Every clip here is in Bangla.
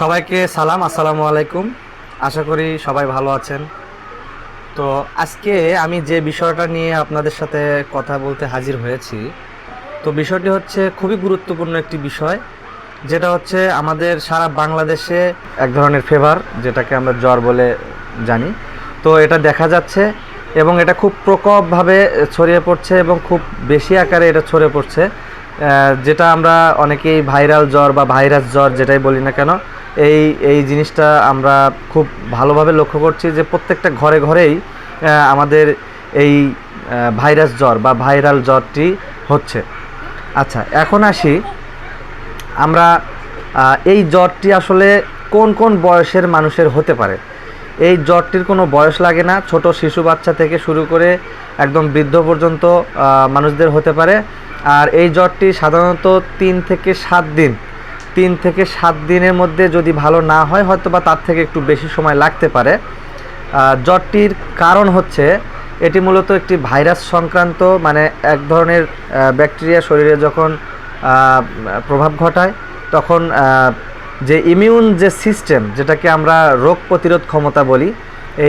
সবাইকে সালাম, আসসালামু আলাইকুম। আশা করি সবাই ভালো আছেন। তো আজকে আমি যে বিষয়টা নিয়ে আপনাদের সাথে কথা বলতে হাজির হয়েছি, তো বিষয়টি হচ্ছে খুবই গুরুত্বপূর্ণ একটি বিষয়, যেটা হচ্ছে আমাদের সারা বাংলাদেশে এক ধরনের ফেভার যেটাকে আমরা জ্বর বলে জানি। তো এটা দেখা যাচ্ছে এবং এটা খুব প্রকোপভাবে ছড়িয়ে পড়ছে এবং খুব বেশি আকারে এটা ছড়িয়ে পড়ছে। যেটা আমরা অনেকেই ভাইরাল জ্বর বা ভাইরাস জ্বর যেটাই বলি না কেন, এই এই জিনিসটা আমরা খুব ভালোভাবে লক্ষ্য করছি যে প্রত্যেকটা ঘরে ঘরেই আমাদের এই ভাইরাস জ্বর বা ভাইরাল জ্বরটি হচ্ছে। আচ্ছা এখন আসি আমরা এই জ্বরটি আসলে কোন কোন বয়সের মানুষের হতে পারে? এই জ্বরটির কোনো বয়স লাগে না, ছোট শিশু বাচ্চা থেকে শুরু করে একদম বৃদ্ধ পর্যন্ত মানুষদের হতে পারে। আর এই জ্বরটি সাধারণত তিন থেকে সাত দিন। তিন থেকে সাত দিনের মধ্যে যদি ভালো না হয় হয়তো বা তার থেকে একটু বেশি সময় লাগতে পারে। জ্বরটির কারণ হচ্ছে, এটি মূলত একটি ভাইরাস সংক্রান্ত মানে এক ধরনের ব্যাকটেরিয়া শরীরে যখন প্রভাব ঘটায়, তখন যে ইমিউন যে সিস্টেম যেটাকে আমরা রোগ প্রতিরোধ ক্ষমতা বলি,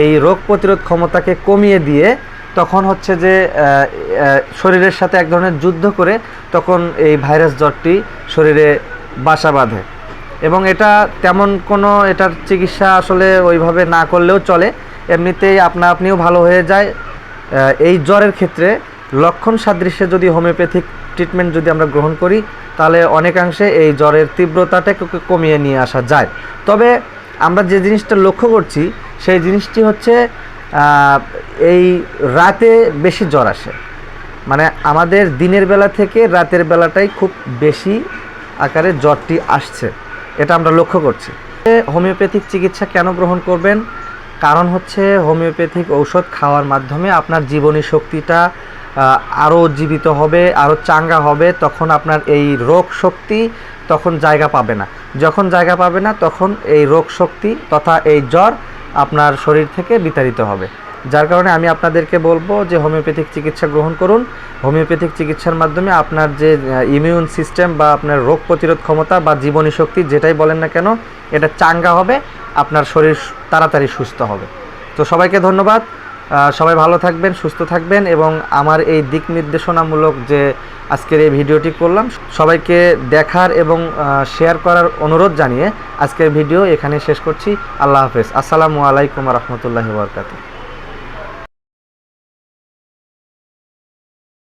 এই রোগ প্রতিরোধ ক্ষমতাকে কমিয়ে দিয়ে তখন হচ্ছে যে শরীরের সাথে এক ধরনের যুদ্ধ করে তখন এই ভাইরাস জ্বরটি শরীরে বাসা বাঁধে। এবং এটা তেমন কোনো এটার চিকিৎসা আসলে ওইভাবে না করলেও চলে। এমনিতেই আপনা আপনিও ভালো হয়ে যায়। এই জ্বরের ক্ষেত্রে লক্ষণ সাদৃশ্যে যদি হোমিওপ্যাথিক ট্রিটমেন্ট যদি আমরা গ্রহণ করি, তাহলে অনেকাংশে এই জ্বরের তীব্রতাটাকে কমিয়ে নিয়ে আসা যায়। তবে আমরা যে জিনিসটা লক্ষ্য করছি, সেই জিনিসটি হচ্ছে এই রাতে বেশি জ্বর আসে। মানে আমাদের দিনের বেলা থেকে রাতের বেলাটাই খুব বেশি আকারে জ্বরটি আসছে। এটা আমরা লক্ষ্য করছি। হোমিওপ্যাথিক চিকিৎসা কেন গ্রহণ করবেন? কারণ হচ্ছে হোমিওপ্যাথিক ঔষধ খাওয়ার মাধ্যমে আপনার জীবনী শক্তিটা আরও জীবিত হবে আরও চাঙ্গা হবে, তখন আপনার এই রোগ শক্তি তখন জায়গা পাবে না। যখন জায়গা পাবে না, তখন এই রোগ শক্তি তথা এই জ্বর আপনার শরীর থেকে বিতাড়িত হবে। যার কারণে আমি আপনাদেরকে বলব যে হোমিওপ্যাথিক চিকিৎসা গ্রহণ করুন। হোমিওপ্যাথিক চিকিৎসার মাধ্যমে আপনার যে ইমিউন সিস্টেম বা আপনার রোগ প্রতিরোধ ক্ষমতা বা জীবনী শক্তি যেটাই বলেন না কেন, এটা চাঙ্গা হবে, আপনার শরীর তাড়াতাড়ি সুস্থ হবে। তো সবাইকে ধন্যবাদ। সবাই ভালো থাকবেন, সুস্থ থাকবেন এবং আমার এই দিক নির্দেশনামূলক যে আজকের এই ভিডিওটি করলাম, সবাইকে দেখার এবং শেয়ার করার অনুরোধ জানিয়ে আজকের ভিডিও এখানে শেষ করছি। আল্লাহ হাফেজ। আসসালামু আলাইকুম রহমতুল্লাহি বরকাতুহ।